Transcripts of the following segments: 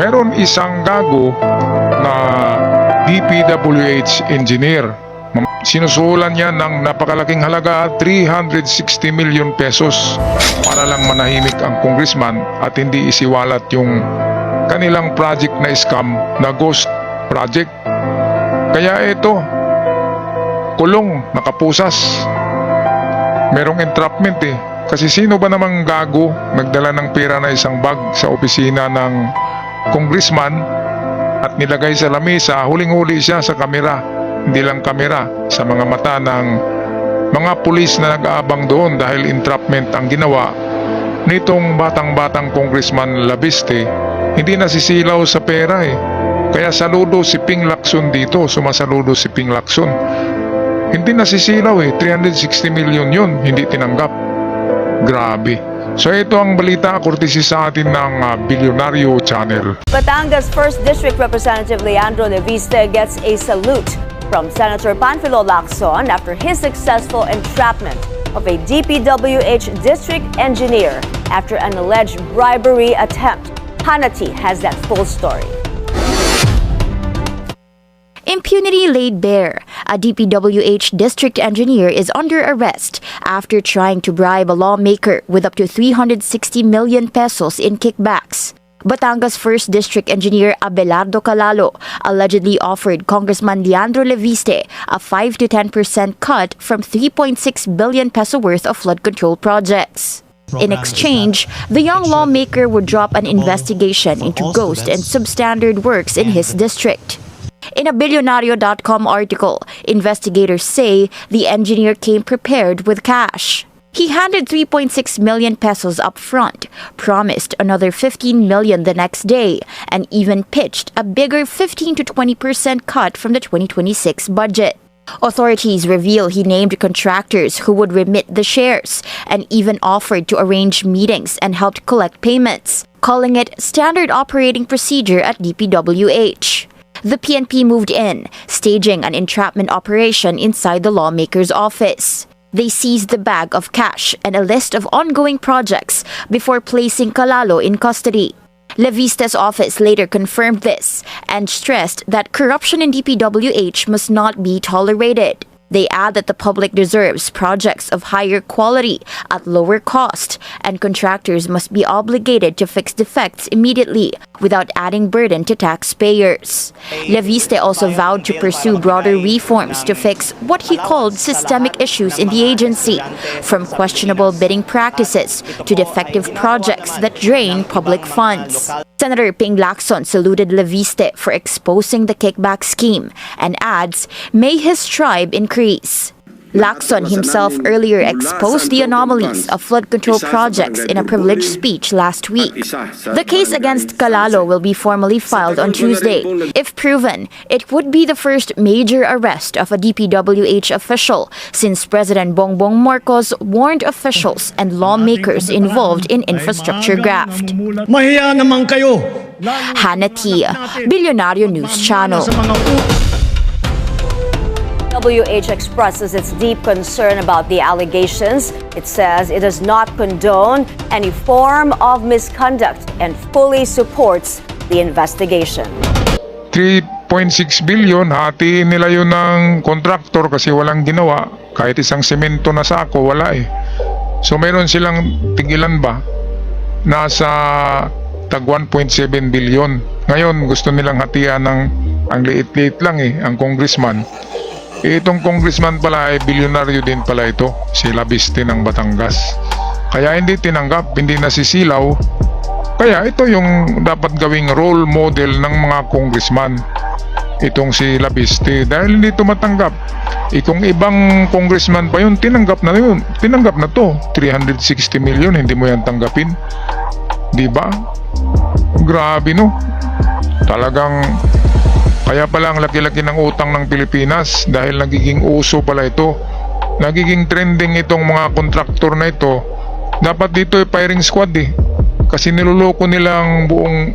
meron isang gago na DPWH engineer. Sinusulan niya ng napakalaking halaga 360 million pesos para lang manahimik ang congressman at hindi isiwalat yung kanilang project na scam na ghost project. Kaya ito, kulong, nakapusas. Merong entrapment eh. Kasi sino ba namang gago nagdala ng pera na isang bag sa opisina ng congressman at nilagay sa lamesa, huling-huli siya sa kamera. Hindi lang kamera, sa mga mata ng mga pulis na nag-aabang doon dahil entrapment ang ginawa nitong batang-batang congressman Labiste. Hindi nasisilaw sa pera eh. Kaya saludo si Ping Lacson dito, sumasaludo si Ping Lacson. Hindi nasisilaw eh, 360 million yun, hindi tinanggap. Grabe. So ito ang balita kurtisi sa atin ng ah, Bilyonaryo Channel. Batangas 1st District Representative Leandro Leviste gets a salute from Senator Panfilo Lacson after his successful entrapment of a DPWH district engineer after an alleged bribery attempt. Hanati has that full story. Impunity laid bare. A DPWH district engineer is under arrest after trying to bribe a lawmaker with up to 360 million pesos in kickbacks. Batangas 1st District Engineer Abelardo Calalo allegedly offered Congressman Leandro Leviste a 5 to 10% cut from 3.6 billion peso worth of flood control projects. In exchange, the young lawmaker would drop an investigation into ghost and substandard works in his district. In a Billionario.com article, investigators say the engineer came prepared with cash. He handed 3.6 million pesos up front, promised another 15 million the next day, and even pitched a bigger 15 to 20% cut from the 2026 budget. Authorities reveal he named contractors who would remit the shares and even offered to arrange meetings and helped collect payments, calling it standard operating procedure at DPWH. The PNP moved in, staging an entrapment operation inside the lawmaker's office. They seized the bag of cash and a list of ongoing projects before placing Kalalo in custody. Leviste's office later confirmed this and stressed that corruption in DPWH must not be tolerated. They add that the public deserves projects of higher quality at lower cost, and contractors must be obligated to fix defects immediately without adding burden to taxpayers. Leviste also vowed to pursue broader reforms to fix what he called systemic issues in the agency, from questionable bidding practices to defective projects that drain public funds. Senator Ping Lacson saluted Leviste for exposing the kickback scheme and adds, May his tribe increase. Lacson himself earlier exposed the anomalies of flood control projects in a privileged speech last week. The case against Kalalo will be formally filed on Tuesday. If proven, it would be the first major arrest of a DPWH official since President Bongbong Marcos warned officials and lawmakers involved in infrastructure graft. Mahiya naman kayo. Hannah Billionario News Channel. Sa mga u- WH expresses its deep concern about the allegations. It says it does not condone any form of misconduct and fully supports the investigation. 3.6 billion, hatiin nila yun ng contractor kasi walang ginawa. Kahit isang semento na sako, wala eh. So meron silang tigilan ba? Nasa tag 1.7 billion. Ngayon, gusto nilang hatian ng ang liit-liit lang eh, ang congressman. Eh, itong congressman pala ay bilyonaryo din pala ito, si Labiste ng Batangas. Kaya hindi tinanggap, hindi nasisilaw. Kaya ito yung dapat gawing role model ng mga congressman. Itong si Labiste dahil hindi tumatanggap. Eh, kung ibang congressman pa yun, tinanggap na yun. Tinanggap na to. 360 million, hindi mo yan tanggapin. Di ba? Grabe no. Talagang kaya pala ang laki-laki ng utang ng Pilipinas dahil nagiging uso pala ito. Nagiging trending itong mga kontraktor na ito. Dapat dito ay firing squad eh. Kasi niluloko nila ang buong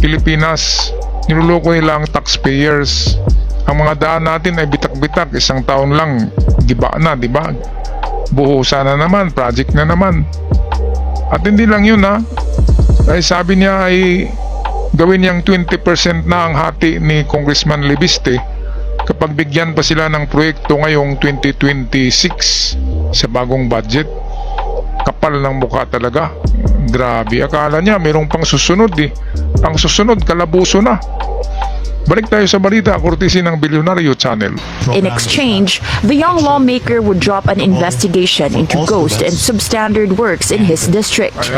Pilipinas. Niluloko nila ang taxpayers. Ang mga daan natin ay bitak-bitak. Isang taon lang. Giba na, di ba? Buhusa na naman. Project na naman. At hindi lang yun ha. Ay sabi niya ay gawin niyang 20% na ang hati ni Congressman Libiste kapag bigyan pa sila ng proyekto ngayong 2026 sa bagong budget. Kapal ng mukha talaga. Grabe, akala niya mayroong pang susunod eh. Ang susunod, kalabuso na. Balik tayo sa balita, kurtisi ng Bilyonaryo Channel. In exchange, the young lawmaker would drop an investigation into ghost and substandard works in his district.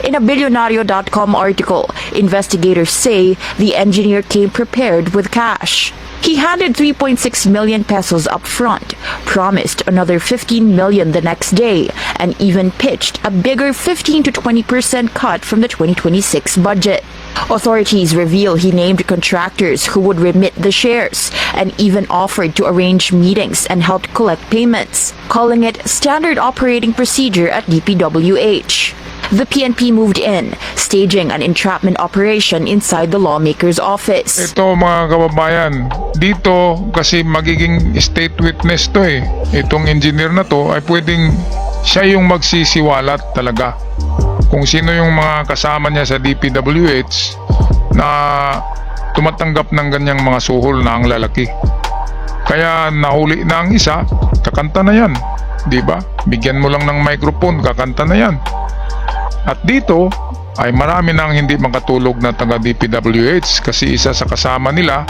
In a Billionario.com article, investigators say the engineer came prepared with cash. He handed 3.6 million pesos up front, promised another 15 million the next day, and even pitched a bigger 15 to 20% cut from the 2026 budget. Authorities reveal he named contractors who would remit the shares and even offered to arrange meetings and helped collect payments, calling it standard operating procedure at DPWH. The PNP moved in, staging an entrapment operation inside the lawmaker's office. Ito mga kababayan, dito kasi magiging state witness to eh. Itong engineer na to ay pwedeng siya yung magsisiwalat talaga. Kung sino yung mga kasama niya sa DPWH na tumatanggap ng ganyang mga suhol na ang lalaki. Kaya nahuli na ang isa, kakanta na yan. ba? Bigyan mo lang ng microphone, kakanta na yan. At dito ay marami nang hindi makatulog na taga DPWH kasi isa sa kasama nila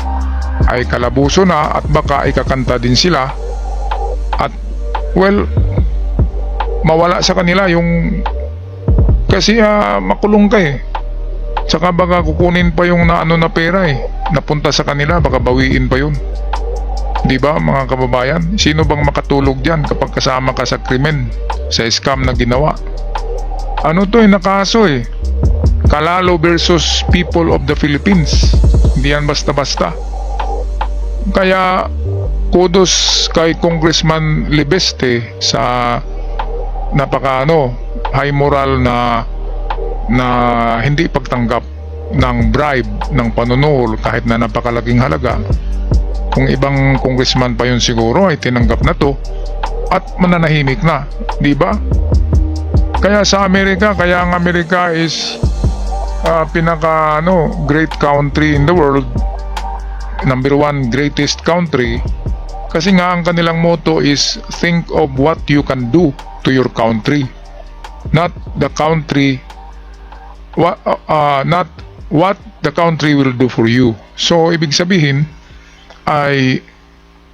ay kalabuso na at baka ikakanta din sila. At well mawala sa kanila yung kasi ah, makulong ka eh. Tsaka baka kukunin pa yung naano na pera eh. Napunta sa kanila baka bawiin pa yun. Di ba mga kababayan? Sino bang makatulog dyan kapag kasama ka sa krimen sa scam na ginawa? Ano to eh, nakaso eh. Kalalo versus people of the Philippines. Hindi yan basta-basta. Kaya, kudos kay Congressman Libeste sa napaka ano, high moral na na hindi pagtanggap ng bribe ng panunuhol kahit na napakalaking halaga. Kung ibang congressman pa yun siguro ay tinanggap na to at mananahimik na, di ba? Kaya sa Amerika, kaya ang Amerika is ah, pinaka ano, great country in the world. Number one greatest country. Kasi nga ang kanilang motto is think of what you can do to your country. Not the country what uh, not what the country will do for you. So ibig sabihin ay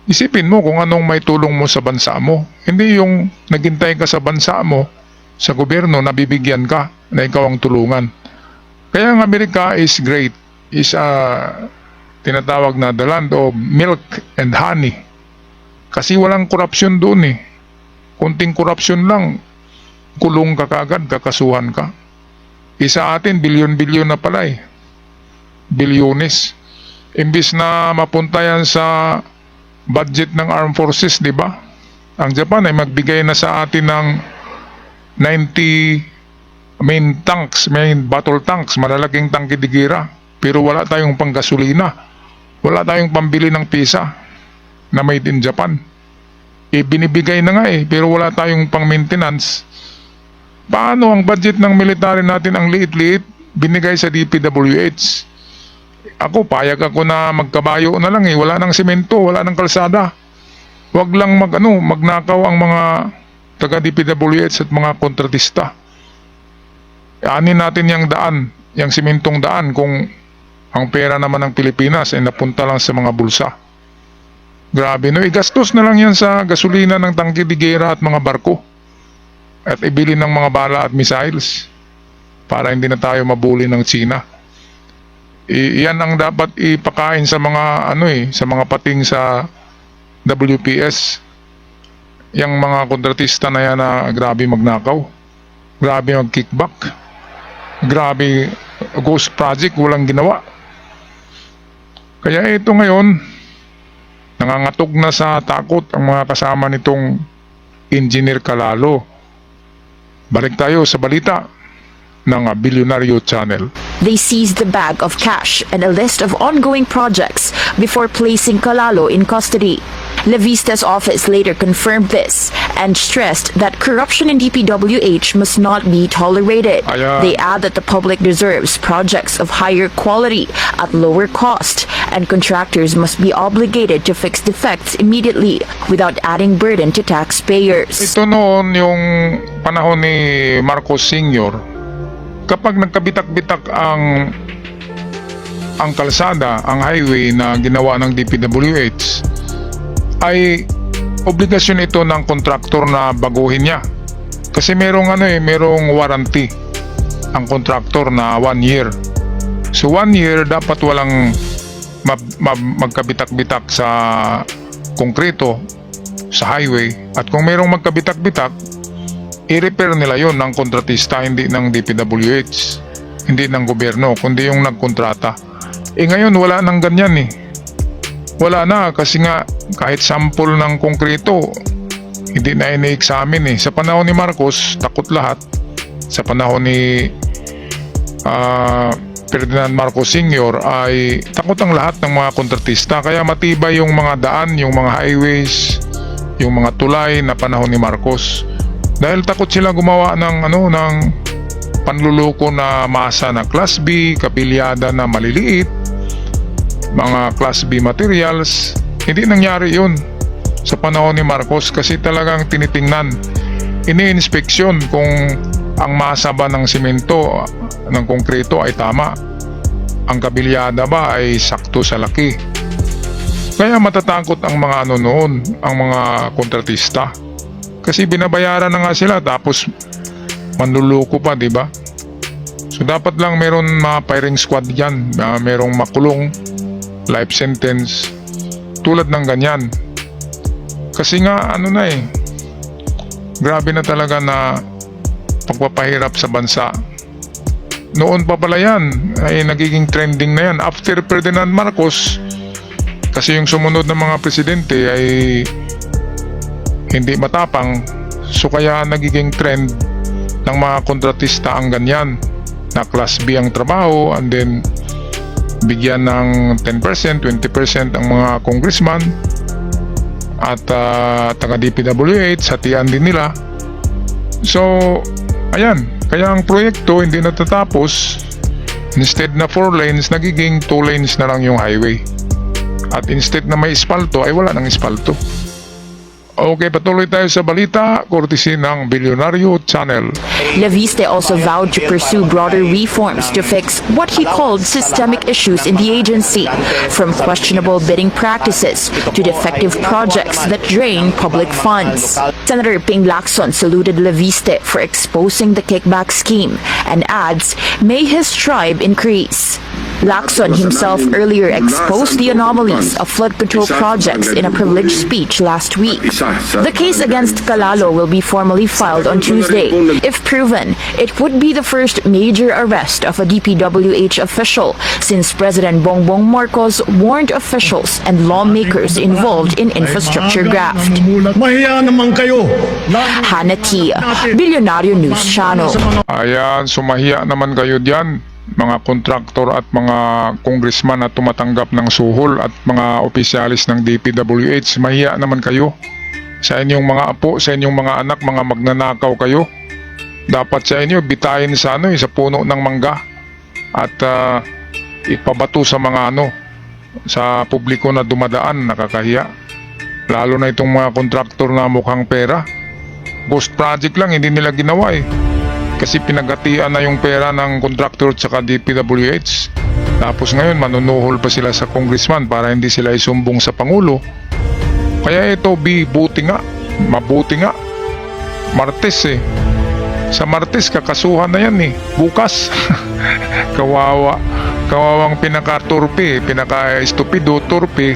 isipin mo kung anong may tulong mo sa bansa mo. Hindi yung naghintay ka sa bansa mo sa gobyerno na bibigyan ka na ikaw ang tulungan. Kaya ang Amerika is great. Is a tinatawag na the land of milk and honey. Kasi walang korupsyon doon eh. Kunting korupsyon lang, kulong ka kagad, kakasuhan ka. Isa atin, bilyon-bilyon na pala eh. Bilyones. Imbis na mapunta yan sa budget ng armed forces, di ba? Ang Japan ay magbigay na sa atin ng 90 main tanks, main battle tanks, malalaking tangke digira. Pero wala tayong panggasolina. Wala tayong pambili ng pisa na made in Japan. Eh, binibigay na nga eh, pero wala tayong pang maintenance. Paano ang budget ng military natin ang liit-liit binigay sa DPWH? Ako, payag ako na magkabayo na lang eh. Wala ng semento, wala ng kalsada. Huwag lang mag, ano, magnakaw ang mga taga DPWH at mga kontratista. Anin natin yung daan, yung simentong daan kung ang pera naman ng Pilipinas ay napunta lang sa mga bulsa. Grabe no, igastos na lang yan sa gasolina ng tangke digera at mga barko. At ibili ng mga bala at missiles para hindi na tayo mabuli ng China. I- yan ang dapat ipakain sa mga ano eh, sa mga pating sa WPS yung mga kontratista na yan na grabe magnakaw, grabe mag-kickback, grabe ghost project, walang ginawa. Kaya ito ngayon, nangangatog na sa takot ang mga kasama nitong Engineer Kalalo. Balik tayo sa balita ng Bilyonaryo Channel. They seized the bag of cash and a list of ongoing projects before placing Kalalo in custody. Leviste's office later confirmed this and stressed that corruption in DPWH must not be tolerated. Ayan. They add that the public deserves projects of higher quality at lower cost and contractors must be obligated to fix defects immediately without adding burden to taxpayers. Ito noon yung panahon ni Marcos Sr. Kapag nagkabitak-bitak ang ang kalsada, ang highway na ginawa ng DPWH ay obligasyon ito ng kontraktor na baguhin niya. Kasi merong ano eh, merong warranty ang kontraktor na one year. So one year dapat walang mag- mag- magkabitak-bitak sa konkreto sa highway at kung merong magkabitak-bitak i-repair nila yon ng kontratista hindi ng DPWH hindi ng gobyerno kundi yung nagkontrata eh ngayon wala nang ganyan eh wala na kasi nga kahit sample ng konkreto hindi na ini-examine eh sa panahon ni Marcos takot lahat sa panahon ni ah, Ferdinand Marcos Sr. ay takot ang lahat ng mga kontratista kaya matibay yung mga daan, yung mga highways, yung mga tulay na panahon ni Marcos. Dahil takot sila gumawa ng ano ng panluloko na masa na Class B, kapilyada na maliliit, mga Class B materials. Hindi nangyari yun sa panahon ni Marcos kasi talagang tinitingnan, ini-inspeksyon kung ang masa ba ng simento ng konkreto ay tama. Ang kabilyada ba ay sakto sa laki. Kaya matatakot ang mga ano noon, ang mga kontratista. Kasi binabayaran na nga sila tapos manluloko pa, di ba? So dapat lang meron mga firing squad diyan, uh, merong makulong, life sentence, tulad ng ganyan. Kasi nga ano na eh, grabe na talaga na pagpapahirap sa bansa. Noon pa pala yan, ay nagiging trending na yan. After Ferdinand Marcos, kasi yung sumunod ng mga presidente ay hindi matapang, so kaya nagiging trend ng mga kontratista ang ganyan na class B ang trabaho and then bigyan ng 10%, 20% ang mga congressman at ah, taga DPWH, hatian din nila. So, ayan, kaya ang proyekto hindi natatapos. Instead na 4 lanes, nagiging 2 lanes na lang yung highway. At instead na may espalto, ay wala ng espalto. Okay, patuloy tayo sa balita, courtesy ng Bilyonaryo Channel. Leviste also vowed to pursue broader reforms to fix what he called systemic issues in the agency, from questionable bidding practices to defective projects that drain public funds. Senator Ping Lacson saluted Leviste for exposing the kickback scheme and adds, may his tribe increase. Lacson himself earlier exposed the anomalies of flood control projects in a privileged speech last week. The case against Kalalo will be formally filed on Tuesday. If proven, it would be the first major arrest of a DPWH official since President Bongbong Marcos warned officials and lawmakers involved in infrastructure graft. Tia, Billionario News Channel. Ayan, sumahiya naman kayo diyan, mga kontraktor at mga congressman na tumatanggap ng suhol at mga opisyalis ng DPWH, mahiya naman kayo. Sa inyong mga apo, sa inyong mga anak, mga magnanakaw kayo. Dapat sa inyo bitayin sa ano, eh, sa puno ng mangga at ah, ipabato sa mga ano, sa publiko na dumadaan, nakakahiya. Lalo na itong mga kontraktor na mukhang pera. Ghost project lang, hindi nila ginawa eh kasi pinagatian na yung pera ng contractor at saka DPWH. Tapos ngayon manunuhol pa sila sa congressman para hindi sila isumbong sa Pangulo. Kaya ito, B, buti nga. Mabuti nga. Martes eh. Sa Martes, kakasuhan na yan eh. Bukas. Kawawa. Kawawang pinaka-turpe, pinaka-estupido, turpe.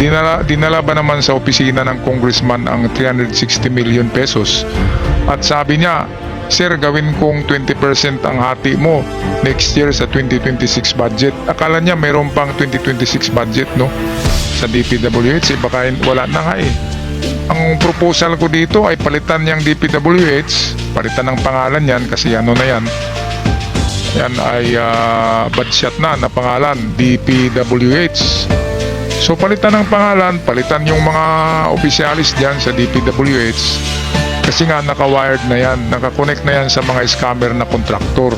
Dinala, dinala ba naman sa opisina ng congressman ang 360 million pesos? At sabi niya, Sir, gawin kong 20% ang hati mo next year sa 2026 budget. Akala niya mayroon pang 2026 budget, no? Sa DPWH, eh, baka wala na nga eh. Ang proposal ko dito ay palitan niyang DPWH, palitan ng pangalan yan kasi ano na yan. Yan ay uh, budget na na pangalan, DPWH. So palitan ng pangalan, palitan yung mga opisyalis dyan sa DPWH kasi nga naka-wired na yan, nakakonect na yan sa mga scammer na kontraktor.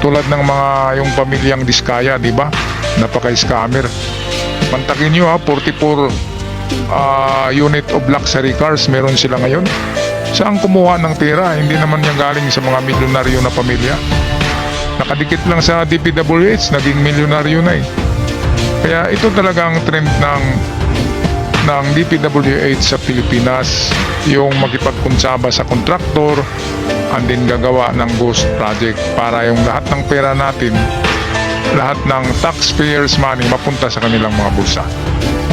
Tulad ng mga yung pamilyang Diskaya, di ba? Napaka-scammer. Pantakin nyo ha, 44 ah, unit of luxury cars meron sila ngayon. Saan kumuha ng pera? Hindi naman yan galing sa mga milyonaryo na pamilya. Nakadikit lang sa DPWH, naging milyonaryo na eh. Kaya ito talaga ang trend ng ng DPWH sa Pilipinas yung makipagkunsaba sa kontraktor and then gagawa ng ghost project para yung lahat ng pera natin lahat ng taxpayers money mapunta sa kanilang mga bulsa.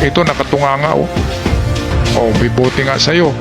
Ito nakatunga nga oh. Oh bibuti nga sa'yo